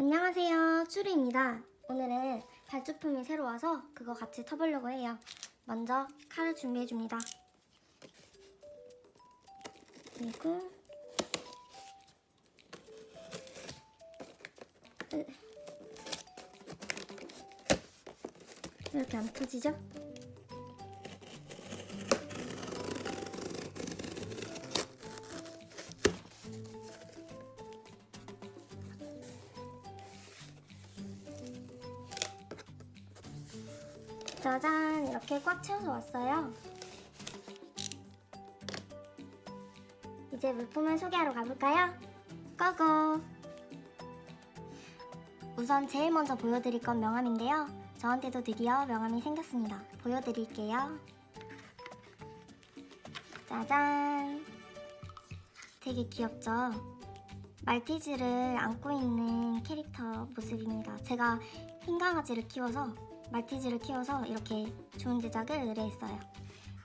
안녕하세요. 추리입니다. 오늘은 발주품이 새로 와서 그거 같이 터보려고 해요. 먼저 칼을 준비해 줍니다. 그리고 으. 이렇게 안 터지죠? 짜잔 이렇게 꽉 채워서 왔어요. 이제 물품을 소개하러 가볼까요? 고고! 우선 제일 먼저 보여드릴 건 명함인데요. 저한테도 드디어 명함이 생겼습니다. 보여드릴게요. 짜잔! 되게 귀엽죠? 말티즈를 안고 있는 캐릭터 모습입니다. 제가 흰 강아지를 키워서 말티즈를 키워서 이렇게 좋은 제작을 의뢰했어요.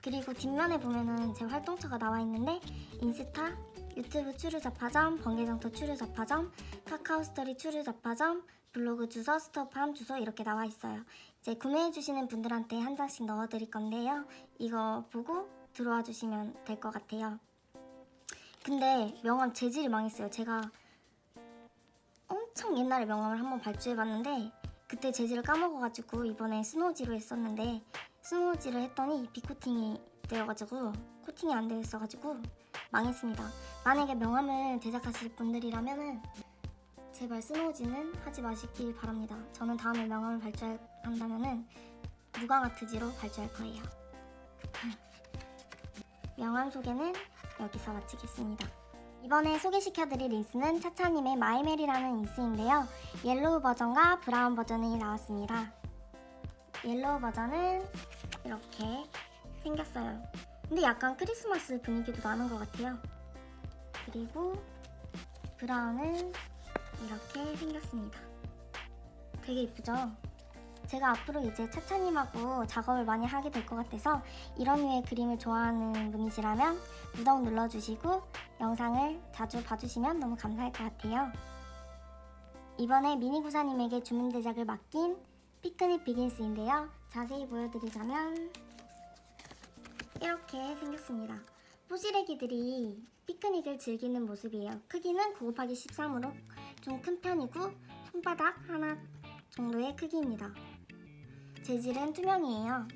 그리고 뒷면에 보면은 제 활동처가 나와 있는데 인스타, 유튜브 추류 잡화점, 번개장터 추류 잡화점, 카카오 스토리 추류 잡화점, 블로그 주소, 스토팜 주소 이렇게 나와 있어요. 이제 구매해 주시는 분들한테 한 장씩 넣어 드릴 건데요. 이거 보고 들어와 주시면 될 것 같아요. 근데 명함 재질이 망했어요. 제가 엄청 옛날에 명함을 한번 발주해 봤는데 그때 재질을 까먹어가지고 이번에 스노우지로 했었는데 스노우지를 했더니 비코팅이 되어가지고 코팅이 안 되어 있어가지고 망했습니다. 만약에 명함을 제작하실 분들이라면은 제발 스노우지는 하지 마시길 바랍니다. 저는 다음에 명함을 발주한다면은 무광 아트지로 발주할 거예요. 명함 소개는 여기서 마치겠습니다. 이번에 소개시켜드릴 인스는 차차님의 마이멜이라는 인스인데요. 옐로우 버전과 브라운 버전이 나왔습니다. 옐로우 버전은 이렇게 생겼어요. 근데 약간 크리스마스 분위기도 나는 것 같아요. 그리고 브라운은 이렇게 생겼습니다. 되게 이쁘죠? 제가 앞으로 이제 차차님하고 작업을 많이 하게 될 것 같아서 이런 류의 그림을 좋아하는 분이시라면 구독 눌러주시고 영상을 자주 봐주시면 너무 감사할 것 같아요. 이번에 미니구사님에게 주문 제작을 맡긴 피크닉 비긴스인데요. 자세히 보여드리자면 이렇게 생겼습니다. 포시래기들이 피크닉을 즐기는 모습이에요. 크기는 9 곱하기 13으로 좀 큰 편이고 손바닥 하나 정도의 크기입니다. 재질은 투명이에요.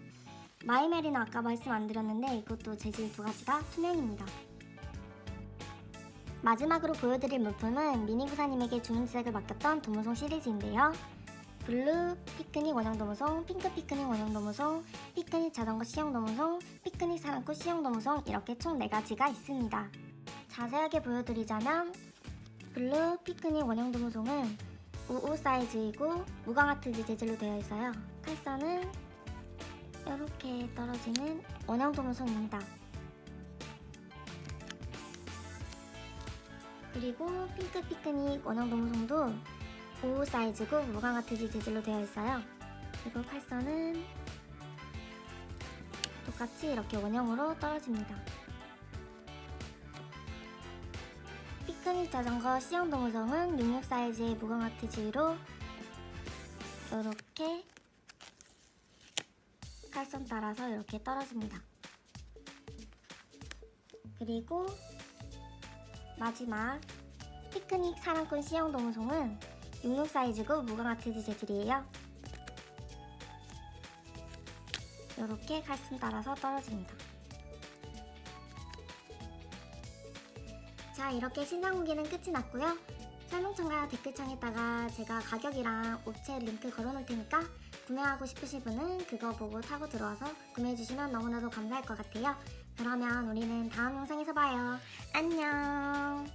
마이메리는 아까 말씀 안 드렸는데 이것도 재질 두 가지 다 투명입니다. 마지막으로 보여드릴 물품은 미니구사님에게 주문 제작을 맡겼던 도무송 시리즈인데요. 블루 피크닉 원형 도무송, 핑크 피크닉 원형 도무송, 피크닉 자전거 시형 도무송, 피크닉 사랑꾼 시형 도무송 이렇게 총 4가지가 있습니다. 자세하게 보여드리자면 블루 피크닉 원형 도무송은 55 사이즈이고 무광아트지 재질로 되어 있어요. 칼선은 이렇게 떨어지는 원형 도무송입니다. 그리고 핑크 피크닉 원형 도무송도 55 사이즈고 무광아트지 재질로 되어 있어요. 그리고 칼선은 똑같이 이렇게 원형으로 떨어집니다. 피크닉 자전거 C형 도무성은 66 사이즈의 무광 아트 지로 이렇게 칼선 따라서 이렇게 떨어집니다. 그리고 마지막 피크닉 사랑꾼 C형 도무송은 66 사이즈고 무광 아트지 재질이에요. 이렇게 칼선 따라서 떨어집니다. 자 이렇게 신상 공개는 끝이 났고요. 설명창과 댓글창에다가 제가 가격이랑 업체 링크 걸어놓을 테니까 구매하고 싶으신 분은 그거 보고 타고 들어와서 구매해주시면 너무나도 감사할 것 같아요. 그러면 우리는 다음 영상에서 봐요. 안녕.